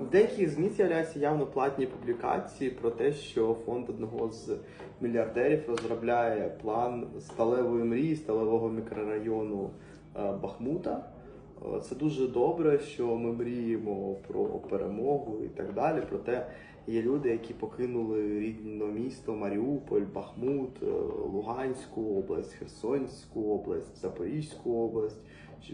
В деяких ЗМІ з'являються явно платні публікації про те, що фонд одного з мільярдерів розробляє план сталевої мрії, сталевого мікрорайону е, Бахмута. Е, Це дуже добре, що ми мріємо про перемогу і так далі. Проте є люди, які покинули рідне місто Маріуполь, Бахмут, е, Луганську область, Херсонську область, Запорізьку область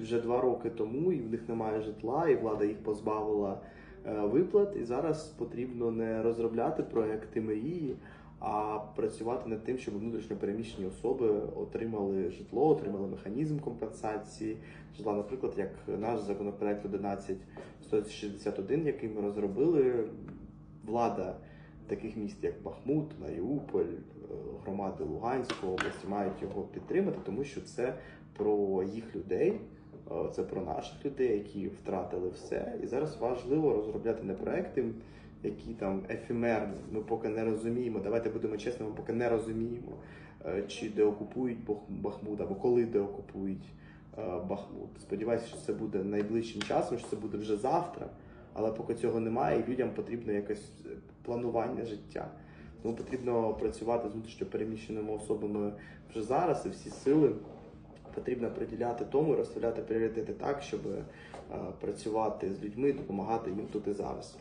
вже два роки тому, і в них немає житла, і влада їх позбавила виплат. І зараз потрібно не розробляти проекти мрії, а працювати над тим, щоб внутрішньо переміщені особи отримали житло, отримали механізм компенсації житла. Наприклад, як наш законопроект 11161, який ми розробили, влада таких міст, як Бахмут, Маріуполь, е, громади Луганської області мають його підтримати, тому що це про їх людей. Е, Це про наших людей, які втратили все. І зараз важливо розробляти не проекти, які там ефемерні. Ми поки не розуміємо. Давайте будемо чесними, поки не розуміємо, е, чи деокупують Бахмут або коли деокупують е, Бахмут. Сподіваюся, що це буде найближчим часом, що це буде вже завтра. Але поки цього немає, і людям потрібно якесь планування життя. Тому потрібно працювати з внутрішньо переміщеними особами вже зараз, і всі сили потрібно приділяти тому і розставляти пріоритети так, щоб е, працювати з людьми, допомагати їм тут і зараз.